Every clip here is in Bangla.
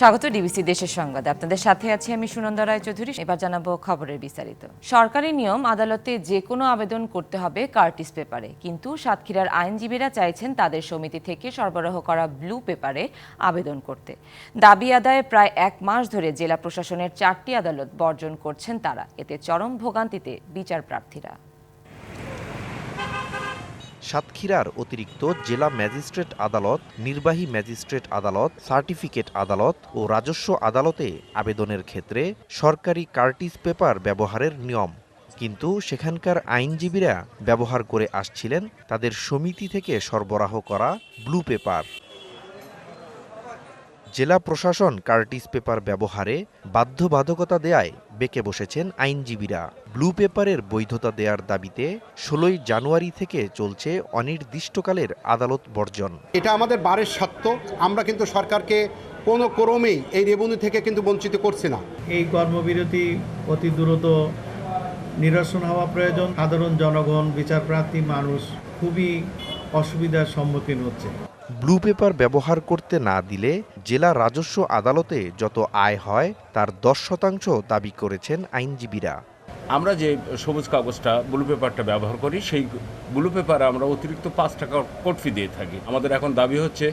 স্বাগত ডিবিসি দেশের সংবাদে। আপনাদের সাথে আছি আমি সুনন্দা রায় চৌধুরী এবার জানাব খবরের বিস্তারিত। সরকারি নিয়ম আদালতে যে কোনো আবেদন করতে হবে কার্টিস পেপারে। কিন্তু সাতক্ষীরার আইনজীবীরা চাইছেন তাদের সমিতি থেকে সরবরাহ করা ব্লু পেপারে আবেদন করতে। দাবি আদায়ে প্রায় এক মাস ধরে জেলা প্রশাসনের চারটি আদালত বর্জন করছেন তারা। এতে চরম ভোগান্তিতে বিচার প্রার্থীরা সাতক্ষীরার অতিরিক্ত জেলা ম্যাজিস্ট্রেট আদালত, নির্বাহী ম্যাজিস্ট্রেট আদালত, সার্টিফিকেট আদালত ও রাজস্ব আদালতে আবেদনের ক্ষেত্রে সরকারি কার্টিস পেপার ব্যবহারের নিয়ম। কিন্তু সেখানকার আইনজীবীরা ব্যবহার করে আসছিলেন তাদের সমিতি থেকে সরবরাহ করা ব্লু পেপার। জেলা প্রশাসন কার্টিস পেপার ব্যবহারে বাধ্যবাধকতা দেয়ায় বেঁকে বসেছেন আইনজীবীরা। ব্লু পেপারের বৈধতা দেওয়ার দাবিতে ষোলোই জানুয়ারি থেকে চলছে অনির্দিষ্টকালের আদালত বর্জন। এটা আমাদের বারের সত্য। আমরা কিন্তু সরকারকে কোনো ক্রমেই এই রেবুনি থেকে কিন্তু বঞ্চিত করছি না। এই কর্মবিরতি অতি দ্রুত নিরসন হওয়া প্রয়োজন। সাধারণ জনগণ বিচারপ্রার্থী মানুষ খুবই অসুবিধার সম্মুখীন হচ্ছে। ব্লু পেপার ব্যবহার করতে না দিলে জেলা রাজস্ব আদালতে যত আয় হয় তার দশ শতাংশ দাবি করেছেন আইনজীবীরা। আমরা যে সবুজ কাগজটা ব্লু পেপারটা ব্যবহার করি সেই ব্লু পেপারে আমরা অতিরিক্ত পাঁচ টাকা কোর্ট ফি দিয়ে থাকি। আমাদের এখন দাবি হচ্ছে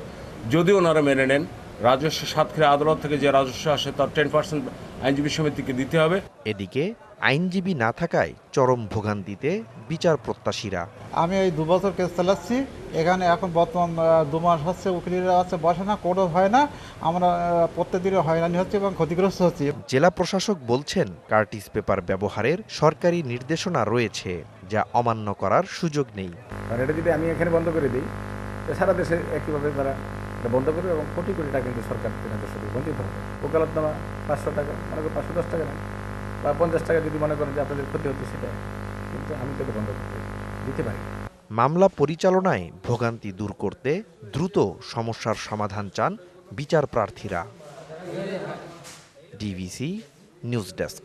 যদি ওনারা মেনে নেন রাজস্ব সাতক্ষীরা আদালত থেকে যে রাজস্ব আসে তার টেন পার্সেন্ট আইনজীবী সমিতিকে দিতে হবে। এদিকে আইনজীবী না থাকায় চরম ভোগান্তিতে বিচার প্রত্যাশীরা। আমি এই দু বছর কেস চালাচ্ছি। এখানে এখন বর্তমান দু মাস হচ্ছে উকিলেরা আছে বসে না কোর্টও হয় না। আমরা আহ, প্রত্যেক দিনে হয়রানি হচ্ছে এবং ক্ষতিগ্রস্ত হচ্ছি। জেলা প্রশাসক বলছেন কার্টিস পেপার ব্যবহারের সরকারি নির্দেশনা রয়েছে যা অমান্য করার সুযোগ নেই। কারণ এটা যদি আমি এখানে বন্ধ করে দিই তো সারা দেশে একইভাবে তারা এটা বন্ধ করবে এবং কোটি কোটি টাকা কিন্তু সরকার থেকে বঞ্চিত হবে। ওকালতনামা পাঁচশো টাকা মনে করি পাঁচশো দশ টাকা না? বা পঞ্চাশ টাকা যদি মনে করেন যে আপনাদের ক্ষতি হচ্ছে সেটা, কিন্তু আমি তো এটা বন্ধ করতে দিতে পারি। মামলা পরিচালনায় ভোগান্তি দূর করতে দ্রুত সমস্যার সমাধান চান বিচার প্রার্থীরা ডিভিসি নিউজ ডেস্ক।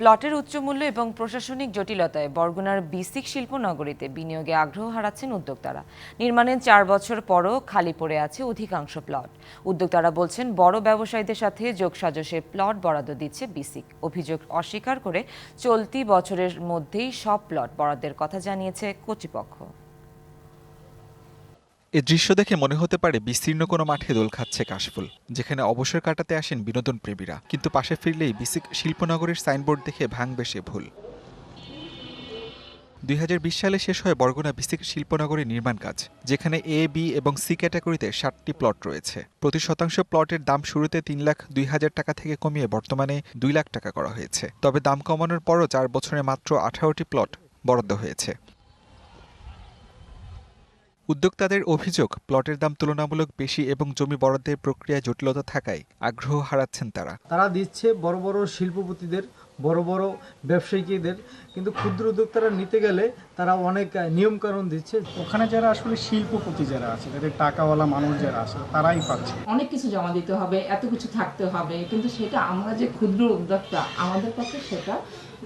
প্লটের উচ্চমূল্য এবং প্রশাসনিক জটিলতায় বরগুনার বিসিক শিল্প নগরীতে বিনিয়োগে আগ্রহ হারাচ্ছেন উদ্যোক্তারা। নির্মাণের চার বছর পরও খালি পড়ে আছে অধিকাংশ প্লট। উদ্যোক্তারা বলছেন, বড় ব্যবসায়ীদের সাথে যোগসাজশে প্লট বরাদ্দ দিচ্ছে বিসিক। অভিযোগ অস্বীকার করে চলতি বছরের মধ্যেই সব প্লট বরাদ্দের কথা জানিয়েছে কর্তৃপক্ষ। এ দৃশ্য দেখে মনে হতে পারে বিস্তীর্ণ কোনো মাঠে দোল খাচ্ছে কাশফুল, যেখানে অবসর কাটাতে আসেন বিনোদন প্রেমীরা, কিন্তু পাশে ফিরলেই বিসিক শিল্পনগরের সাইনবোর্ড দেখে ভাঙবে সে ভুল। দুই হাজার বিশ সালে শেষ হয় বরগুনা বিসিক শিল্পনগরী নির্মাণ কাজ, যেখানে এ বি এবং সি ক্যাটাগরিতে ষাটটি প্লট রয়েছে। প্রতি শতাংশ প্লটের দাম শুরুতে তিন লাখ দুই হাজার টাকা থেকে কমিয়ে বর্তমানে দুই লাখ টাকা করা হয়েছে। তবে দাম কমানোর পরও চার বছরে মাত্র আঠারোটি প্লট বরাদ্দ হয়েছে। উদ্যোক্তাদের অভিযোগ প্লটের দাম তুলনামূলক বেশি এবং জমি বরাদ্দের প্রক্রিয়ায় জটিলতা থাকায় আগ্রহ হারাচ্ছেন তারা। তারা দিচ্ছে বড় বড় শিল্পপতিদের বড় বড় ব্যবসায়ীদের কিন্তু ক্ষুদ্র উদ্যোক্তারা নিতে গেলে তারা অনেক নিয়মকানুন দিচ্ছে। ওখানে যারা আসলে শিল্পপতি যারা আছে যাদের টাকাওয়ালা মানুষ যারা আছে তারাই পাচ্ছে। অনেক কিছু জমা দিতে হবে এত কিছু থাকতে হবে কিন্তু সেটা আমরা যে ক্ষুদ্র উদ্যোক্তা আমাদের পক্ষে সেটা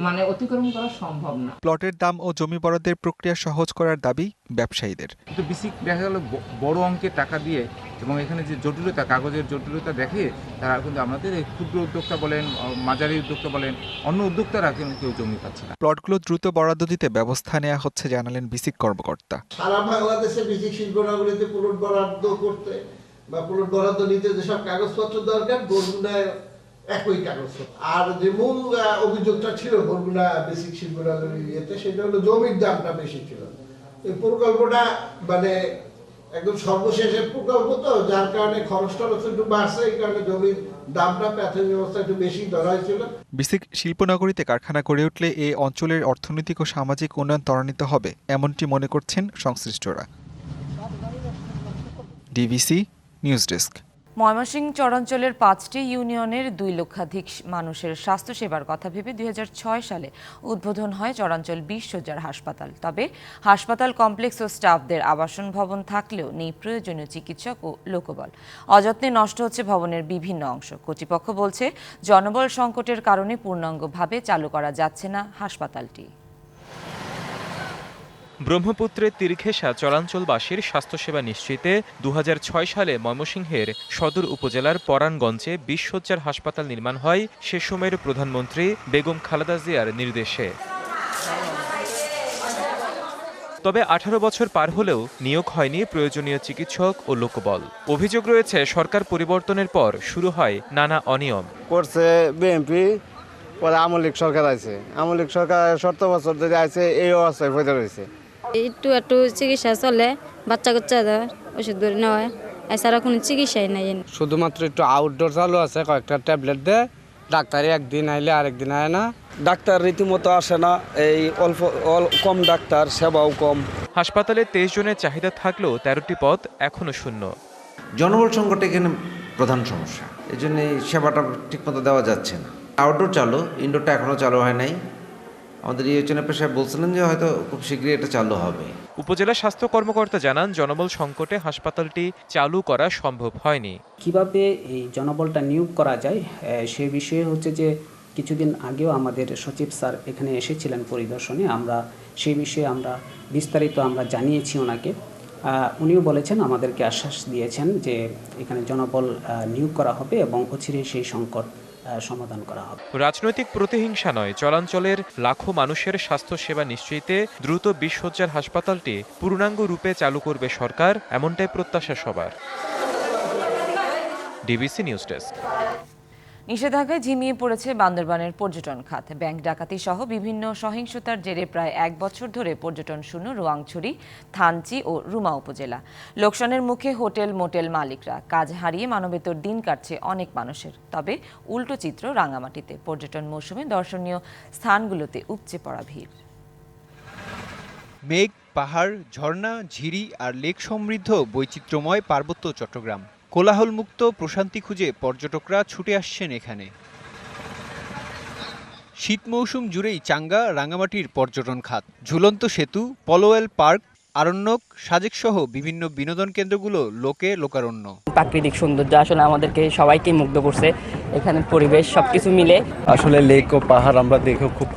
মানে অতিক্রম করা সম্ভব না। প্লটের দাম ও জমি বরাদ্দের প্রক্রিয়া সহজ করার দাবি ব্যবসায়ীদের। কিন্তু বিসিক দেখা গেল বড় অঙ্কের টাকা দিয়ে এবং এখানে যে জটিলতা কাগজের জটিলতা দেখে তারা কিন্তু আমাদের এই ক্ষুদ্র উদ্যোক্তা বলেন মাঝারি উদ্যোক্তা বলেন অন্য উদ্যোক্তারা কিন্তু কেউ জমি পাচ্ছে না। প্লটগুলো দ্রুত বরাদ্দ দিতে ব্যবস্থা নেওয়া হচ্ছে জানালেন বিসিক কর্মকর্তা। সারা বাংলাদেশে বেশি শিল্পনগরীতে প্লট বরাদ্দ করতে বা প্লট বরাদ্দ নিতে যেসব কাগজপত্র দরকার বরগুনায় একই কাগজপত্র আর যে মূল অভিযোগটা ছিল বরগুনা বেসিক শিল্পনগরী ইয়েতে, সেটা হলো জমির দামটা বেশি ছিল। এই প্রকল্পটা মানে একদম সর্বশেষের প্রকল্প তো, যার কারণে খরচ টরচ একটু বাড়ছে, এই কারণে জমির বিসিক শিল্পনগরীতে কারখানা গড়ে উঠলে এ অঞ্চলের অর্থনৈতিক ও সামাজিক উন্নয়ন ত্বরান্বিত হবে, এমনটি মনে করছেন সংশ্লিষ্টরা। DVC news desk. ময়মনসিংহ চরাঞ্চলের পাঁচটি ইউনিয়নের দুই লক্ষাধিক মানুষের স্বাস্থ্যসেবার কথা ভেবে দুই হাজার ছয় সালে উদ্বোধন হয় চরাঞ্চল বিশ সজ্জার হাসপাতাল। তবে হাসপাতাল কমপ্লেক্স ও স্টাফদের আবাসন ভবন থাকলেও নেই প্রয়োজনীয় চিকিৎসক ও লোকবল। অযত্নে নষ্ট হচ্ছে ভবনের বিভিন্ন অংশ। কর্তৃপক্ষ বলছে, জনবল সংকটের কারণে পূর্ণাঙ্গভাবে চালু করা যাচ্ছে না হাসপাতালটি। ব্রহ্মপুত্রের তীরঘেঁষা চলাঞ্চলবাসীর স্বাস্থ্যসেবা নিশ্চিতে দু হাজার ছয় সালে ময়মনসিংহের সদর উপজেলার পরাণগঞ্জে বিশ হাসপাতাল নির্মাণ হয় সে সময়ের প্রধানমন্ত্রী বেগম খালেদা জিয়ার নির্দেশে। তবে আঠারো বছর পার হলেও নিয়োগ হয়নি প্রয়োজনীয় চিকিৎসক ও লোকবল। অভিযোগ রয়েছে, সরকার পরিবর্তনের পর শুরু হয় নানা অনিয়ম। করছে বিএনপি, পরে আওয়ামী লীগ সরকার আছে আওয়ামী লীগ সরকার সত্তর বছর ধরে আছে এই অবস্থায় হয়ে রয়েছে। একটু একটু চিকিৎসা চলে বাচ্চা কাচ্চা ওষুধ ধরে নেওয়া হয় এছাড়া কোনো চিকিৎসাই নাই শুধুমাত্র একটু আউটডোর চালু আছে কয়েকটা ট্যাবলেট দেয় ডাক্তারে একদিন আইলে আরেকদিন আয় না। ডাক্তার রীতিমতো আসে না এই অল্প অল- কম ডাক্তার সেবাও কম। হাসপাতালে তেইশ জনের চাহিদা থাকলেও তেরোটি পদ এখনও শূন্য। জনবল সংকট এখানে প্রধান সমস্যা। এই জন্য সেবাটা ঠিকমতো দেওয়া যাচ্ছে না। আউটডোর চালু ইনডোরটা এখনও চালু হয় নাই। আমাদের ইয়োচনা পেশায় বলছিলেন যে হয়তো খুব শীঘ্রই এটা চালু হবে। উপজেলা স্বাস্থ্য কর্মকর্তা জানান জনবল সংকটে হাসপাতালটি চালু করা সম্ভব হয়নি। কীভাবে এই জনবলটা নিয়োগ করা যায় সে বিষয়ে হচ্ছে যে কিছুদিন আগেও আমাদের সচিব স্যার এখানে এসেছিলেন পরিদর্শনে। আমরা সেই বিষয়ে আমরা বিস্তারিত আমরা জানিয়েছি ওনাকে। উনিও বলেছেন আমাদেরকে আশ্বাস দিয়েছেন যে এখানে জনবল নিয়োগ করা হবে এবং অচিরেই সেই সংকট সমাধান করা হবে। রাজনৈতিক প্রতিহিংসা নয়, চলাঞ্চলের লাখো মানুষের স্বাস্থ্য সেবা নিশ্চিতে দ্রুত বিশ হাসপাতালটি পূর্ণাঙ্গ রূপে চালু করবে সরকার, এমনটাই প্রত্যাশা সবার। DBC news desk. নিষেধাজ্ঞায় ঝিমিয়ে পড়েছে বান্দরবানের পর্যটন খাত। ব্যাংক ডাকাতি সহ বিভিন্ন সহিংসতার জেরে প্রায় এক বছর ধরে পর্যটন শূন্য রোয়াংছড়ি, থানচি ও রুমা উপজেলা। লোকসানের মুখে হোটেল মোটেল মালিকরা। কাজ হারিয়ে মানবেতর দিন কাটছে অনেক মানুষের। তবে উল্টো চিত্র রাঙামাটিতে। পর্যটন মৌসুমে দর্শনীয় স্থানগুলোতে উপচে পড়া ভিড়। মেঘ, পাহাড়, ঝর্ণা, ঝিরি আর লেক সমৃদ্ধ বৈচিত্র্যময় পার্বত্য চট্টগ্রাম। কোলাহলমুক্ত প্রশান্তি খুঁজে পর্যটকরা ছুটে আসছেন এখানে। শীত মৌসুম জুড়েই চাঙ্গা রাঙামাটির পর্যটন খাত। ঝুলন্ত সেতু পলোয়েল পার্ক আরণ্যক সাজেক সহ বিভিন্ন বিনোদন কেন্দ্রগুলো লোকে লোকারণ্য। প্রাকৃতিক সৌন্দর্য আসলে আমাদেরকে সবাইকে মুগ্ধ করছে। এখানে পরিবেশ সবকিছু মিলে। আসলে লেক ও পাহাড় আমরা দেখে খুব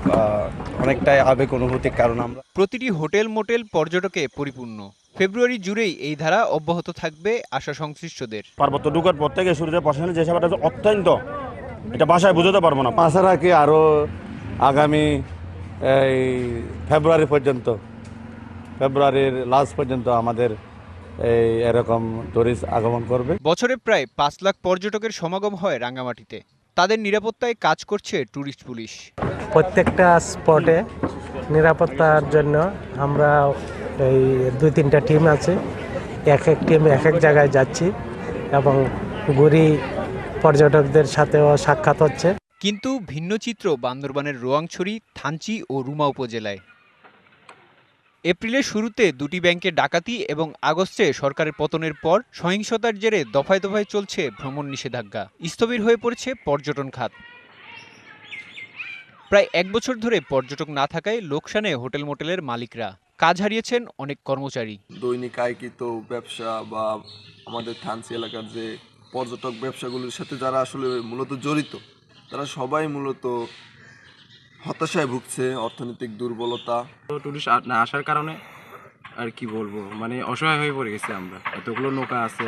অনেকটাই আবেগ অনুভূতি কারণ আমরা প্রতিটি হোটেল মোটেল পর্যটকে পরিপূর্ণ। ফেব্রুয়ারি জুড়েই এই ধারা অব্যাহত থাকবে আশা সংশ্লিষ্টদের। পার্বত্য ঢুকার পর থেকে শুরুতে প্রশাসনের যে সেবাটা অত্যন্ত এটা ভাষায় বোঝাতে পারব না। আশা রাখি আরও আগামী এই ফেব্রুয়ারি পর্যন্ত ফেব্রুয়ারির লাস্ট পর্যন্ত আমাদের এই এরকম টুরিস্ট আগমন করবে। বছরে প্রায় পাঁচ লাখ পর্যটকের সমাগম হয় রাঙ্গামাটিতে। তাদের নিরাপত্তায় কাজ করছে ট্যুরিস্ট পুলিশ। প্রত্যেকটা স্পটে নিরাপত্তার জন্য আমরা এই দুই তিনটা টিম আছে। এক এক টিম এক এক জায়গায় যাচ্ছি এবং ঘুরি পর্যটকদের সাথেও সাক্ষাৎ হচ্ছে। কিন্তু ভিন্ন চিত্র বান্দরবানের রোয়াংছড়ি, থানচি ও রুমা উপজেলায়। এপ্রিলের শুরুতে দুটি ব্যাংকে ডাকাতি এবং আগস্টে সরকারের পতনের পর সহিংসতার জেরে দফায় দফায় চলছে ভ্রমণ নিষেধাজ্ঞা। স্থবির হয়ে পড়েছে পর্যটন খাত। প্রায় এক বছর ধরে পর্যটক না থাকায় লোকসানে হোটেল মোটেলের মালিকরা। কাজ হারিয়েছেন অনেক কর্মচারী। দৈনিক আয়কৃত ব্যবসা বা আমাদের থানসি এলাকার যে পর্যটক ব্যবসাগুলোর সাথে যারা আসলে মূলত জড়িত তারা সবাই মূলত হতাশায় ভুগছে অর্থনৈতিক দুর্বলতা। টুরিস্ট না আসার কারণে আর কি বলব মানে অসহায় হয়ে পড়ে গেছি আমরা। এতগুলো নৌকা আছে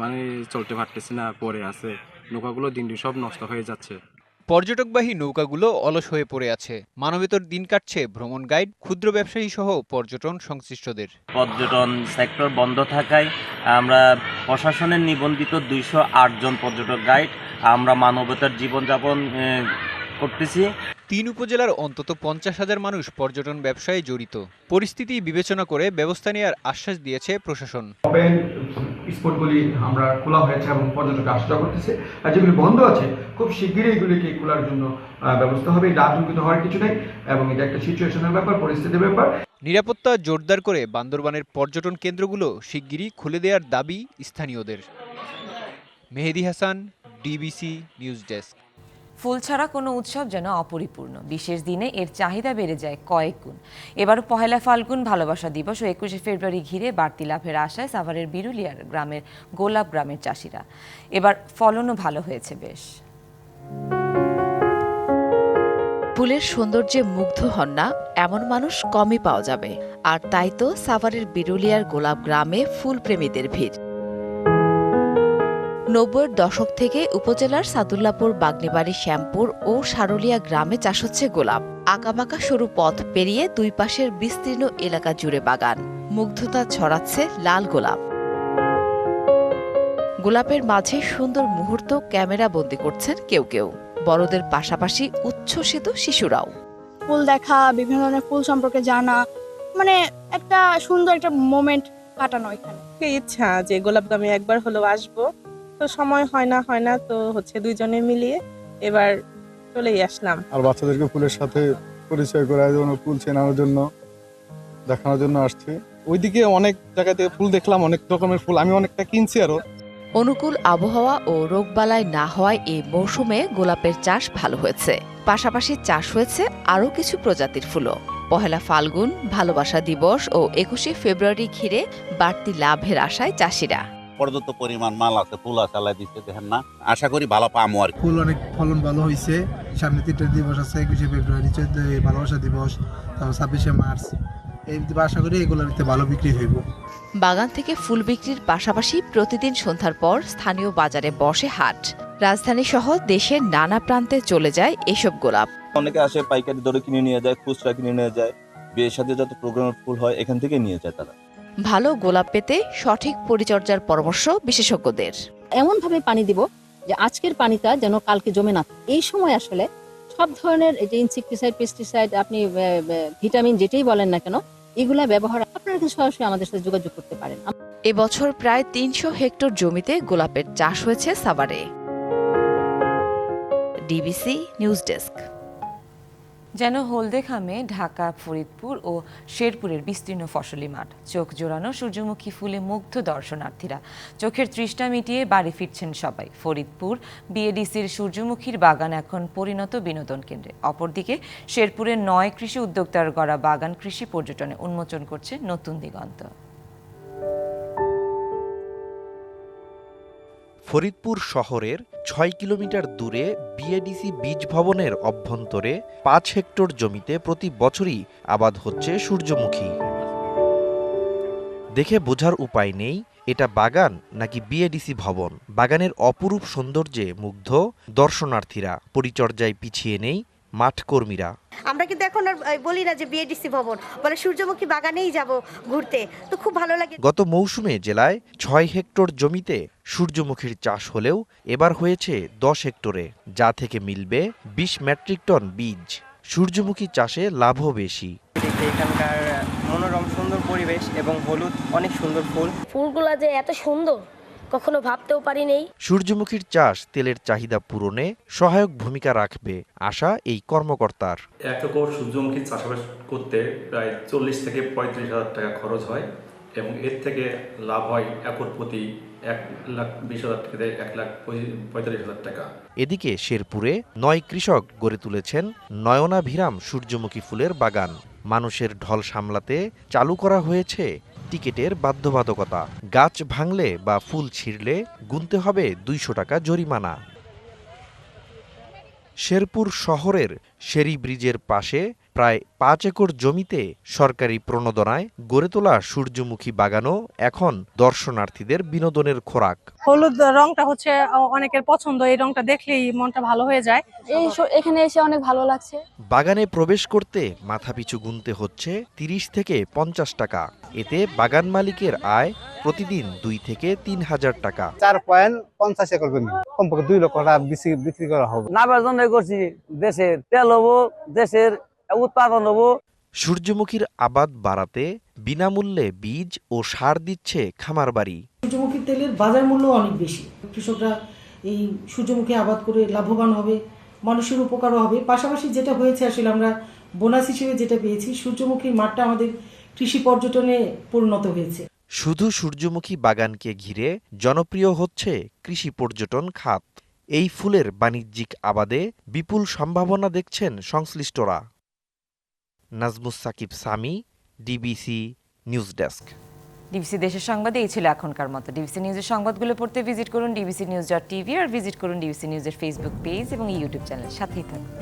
মানে চলতে পারতেছি না পরে আছে নৌকাগুলো দিন দিন সব নষ্ট হয়ে যাচ্ছে। পর্যটকবাহী নৌকাগুলো অলস হয়ে পড়ে আছে। মানবেতর দিন কাটছে ভ্রমণ গাইড ক্ষুদ্র ব্যবসায়ী সহ পর্যটন সংশ্লিষ্টদের। পর্যটন সেক্টর বন্ধ থাকায় আমরা প্রশাসনের নিবন্ধিত দুইশো জন পর্যটক গাইড আমরা মানবতার জীবনযাপন করতেছি। তিন উপজেলার অন্তত পঞ্চাশ হাজার মানুষ পর্যটন ব্যবসায় জড়িত। পরিস্থিতি বিবেচনা করে ব্যবস্থা নেওয়ার আশ্বাস দিয়েছে প্রশাসন। স্পটগুলি আমরা খোলা হয়েছে এবং পর্যটক আসা করতেছে। আর যেগুলি বন্ধ আছে, খুব শিগগিরই এগুলিকে খোলার জন্য ব্যবস্থা হবে। এটা আতঙ্কিত হওয়ার কিছু নেই এবং এটা একটা সিচুয়েশনের ব্যাপার, পরিস্থিতির ব্যাপার। নিরাপত্তা জোরদার করে বান্দরবানের পর্যটন কেন্দ্রগুলো শিগগিরই খুলে দেওয়ার দাবি স্থানীয়দের। Mehedi Hasan DBC news desk ফুল ছাড়া কোনো উৎসব যেন অপরিপূর্ণ। বিশেষ দিনে এর চাহিদা বেড়ে যায় কয়েক গুণ। এবার পহেলা ফাল্গুন ভালোবাসা দিবস ও একুশে ফেব্রুয়ারি ঘিরে বাড়তি লাভের আশায় সাভারের বিরুলিয়ার গ্রামের গোলাপ গ্রামের চাষিরা। এবার ফলনও ভালো হয়েছে বেশ। ফুলের সৌন্দর্যে মুগ্ধ হন না, এমন মানুষ কমই পাওয়া যাবে। আর তাই তো সাভারের বিরুলিয়ার গোলাপ গ্রামে ফুলপ্রেমীদের ভিড়। নব্বইয়ের দশক থেকে উপজেলার সাদুল্লাপুর বাগনিবাড়ি শ্যামপুর ও সারুলিয়া গ্রামে চাষ হচ্ছে গোলাপ। আঁকাবাঁকা সরু পথ পেরিয়ে দুই পাশের বিস্তীর্ণ এলাকা জুড়ে বাগান। মুগ্ধতা ছড়াচ্ছে লাল গোলাপ। গোলাপের মাঝে সুন্দর মুহূর্ত ক্যামেরা বন্দি করছেন কেউ কেউ। বড়দের পাশাপাশি উচ্ছ্বসিত শিশুরাও। ফুল দেখা বিভিন্ন ধরনের ফুল সম্পর্কে জানা মানে একটা সুন্দর একটা মোমেন্ট কাটানো এখানে। ইচ্ছা যে গোলাপ গ্রামে একবার হলেও আসব। তো সময় হয় না হয় না তো হচ্ছে দুইজনে মিলিয়ে এবার চলেই আসলাম। আর বাচ্চাদেরকে ফুলের সাথে পরিচয় করার জন্য ফুল চেনানোর জন্য দেখানোর জন্য আসছি। ওইদিকে অনেক জায়গা থেকে ফুল দেখলাম অনেক রকমের ফুল। আমি অনেকটা কিনছি আরও। অনুকূল আবহাওয়া ও রোগবালাই না হওয়ায় এই মৌসুমে গোলাপের চাষ ভালো হয়েছে। পাশাপাশি চাষ হয়েছে আরও কিছু প্রজাতির ফুলও। পহেলা ফাল্গুন ভালোবাসা দিবস ও একুশে ফেব্রুয়ারি ঘিরে বাড়তি লাভের আশায় চাষিরা। পর্যাপ্ত পরিমাণ মাল আছে ফুল আছে আল্লাহ দিচ্ছে দেখেন না। আশা করি ভালো পামো আর ফুল অনেক ফলন ভালো হয়েছে সামনে তিনটা দিবস আছে একুশে ফেব্রুয়ারি চোদ্দ ভালোবাসা দিবস তারপর ছাব্বিশে মার্চ। এই আশা করি এগুলোতে ভালো বিক্রি হইব। বাগান থেকে ফুল বিক্রির পাশাপাশি প্রতিদিন সন্ধ্যার পর স্থানীয় বাজারে বসে হাট। রাজধানী সহ দেশের নানা প্রান্তে চলে যায় এসব গোলাপ। অনেকে আসে পাইকারি দরে কিনে নিয়ে যায় খুচরা কিনে নিয়ে যায়। বিয়ের সাথে যত প্রোগ্রামের ফুল হয় এখান থেকে নিয়ে যায় তারা। ভালো গোলাপ পেতে সঠিক পরিচর্যার পরামর্শ বিশেষজ্ঞদের। এমনভাবে পানি দিব যে আজকের পানিটা যেন কালকে জমে না। এই সময় আসলে সব ধরনের যে ইনসেকটিসাইড পেস্টিসাইড আপনি ভিটামিন যেটাই বলেন না কেন এগুলা ব্যবহার আপনারা কিন্তু সরাসরি আমাদের সাথে যোগাযোগ করতে পারেন। এবছর প্রায় তিনশো হেক্টর জমিতে গোলাপের চাষ হয়েছে সাভারে। ডিবিসি নিউজ ডেস্ক যেন হলদে খামে ঢাকা, ফরিদপুর ও শেরপুরের বিস্তীর্ণ ফসলি মাঠ। চোখ জোড়ানো সূর্যমুখী ফুলে মুগ্ধ দর্শনার্থীরা। চোখের তৃষ্ণা মিটিয়ে বাড়ি ফিরছেন সবাই। ফরিদপুর, বিএডিসির সূর্যমুখীর বাগান এখন পরিণত বিনোদন কেন্দ্রে। অপরদিকে, শেরপুরের নয় কৃষি উদ্যোক্তার গড়া বাগান কৃষি পর্যটনে উন্মোচন করছে নতুন দিগন্ত। ফরিদপুর শহরের ছয় কিলোমিটার দূরে বিএডিসি বীজ ভবনের অভ্যন্তরে পাঁচ হেক্টর জমিতে প্রতি বছরই আবাদ হচ্ছে সূর্যমুখী। দেখে বোঝার উপায় নেই, এটা বাগান নাকি বিএডিসি ভবন? বাগানের অপরূপ সৌন্দর্যে মুগ্ধ দর্শনার্থীরা। পরিচর্যায় পিছিয়ে নেই মাঠ কর্মীরা আমরা কিন্তু এখন আর বলি না যে বিএডিসি ভবন। বলে সূর্যমুখী বাগানেই যাব ঘুরতে। তো খুব ভালো লাগে। গত মৌসুমে জেলায় ছয় হেক্টর জমিতে সূর্যমুখীর চাষ হলেও এবার হয়েছে দশ হেক্টরে যা থেকে মিলবে বিশ মেট্রিক টন বীজ। সূর্যমুখী চাষে লাভও বেশি। এখানকার মনোরম সুন্দর পরিবেশ এবং হলুদ অনেক সুন্দর ফুল। ফুলগুলা যে এত সুন্দর কখনো ভাবতেও পারি নেই সূর্যমুখীর চাষ তেলের চাহিদা পূরণে সহায়ক ভূমিকা রাখবে আশা এই কর্মকর্তার। এক একর সূর্যমুখী চাষাবাদ করতে প্রায় চল্লিশ থেকে পঁয়ত্রিশ হাজার টাকা খরচ হয় এবং এর থেকে লাভ হয় একর প্রতি এক লাখ বিশ হাজার থেকে এক লাখ পঁয়- পঁয়তাল্লিশ হাজার টাকা। এদিকে শেরপুরে নয় কৃষক গড়ে তুলেছেন নয়নাভিরাম সূর্যমুখী ফুলের বাগান। মানুষের ঢল সামলাতে চালু করা হয়েছে টিকেটের বাধ্যবাধকতা। গাছ ভাঙলে বা ফুল ছিঁড়লে গুনতে হবে দুইশো টাকা জরিমানা। শেরপুর শহরের শেরি ব্রিজের পাশে প্রায় পাঁচ একর জমিতে সরকারি প্রণোদনায় গড়ে তোলা সূর্যমুখী বাগানও এখন দর্শনার্থীদের বিনোদনের খোরাক। হলুদ রংটা হচ্ছে অনেকের পছন্দ এই রংটা দেখলেই মনটা ভালো হয়ে যায়। এই এখানে এসে অনেক ভালো লাগছে। বাগানে প্রবেশ করতে মাথাপিছু গুনতে হচ্ছে তিরিশ থেকে পঞ্চাশ টাকা। এতে বাগান মালিকের আয় প্রতিদিন দুই থেকে তিন হাজার টাকা। চার পয়েন্ট পঞ্চাশ একর জমি। কমপক্ষে দুই লক্ষ টাকা বিক্রি বিক্রি করা হবে। লাভের জন্য করছি দেশের তেল হব দেশের উৎপাদন হব। সূর্যমুখীর আবাদ বাড়াতে বিনামূল্যে বীজ ও সার দিচ্ছে খামার বাড়ি সূর্যমুখী তেলের বাজার মূল্য অনেক বেশি। কৃষকরা এই সূর্যমুখী আবাদ করে লাভবান হবে মানুষের উপকারও হবে। পাশাপাশি যেটা হয়েছে আসলে আমরা বোনাস হিসেবে যেটা পেয়েছি সূর্যমুখীর মাঠটা আমাদের কৃষি পর্যটনে পরিণত হয়েছে। শুধু সূর্যমুখী বাগানকে ঘিরে জনপ্রিয় হচ্ছে কৃষি পর্যটন খাত। এই ফুলের বাণিজ্যিক আবাদে বিপুল সম্ভাবনা দেখছেন সংশ্লিষ্টরা। Nazmus Sakib Sami DBC news desk. DBC দেশের সংবাদে এই ছিল এখনকার মতো। ডিবিসি নিউজের সংবাদগুলো পড়তে ভিজিট করুন ডিবিসি নিউজ ডট টিভি আর ভিজিট করুন ডিবিসি নিউজের ফেসবুক পেজ এবং ইউটিউব চ্যানেল সাথেই থাকুন।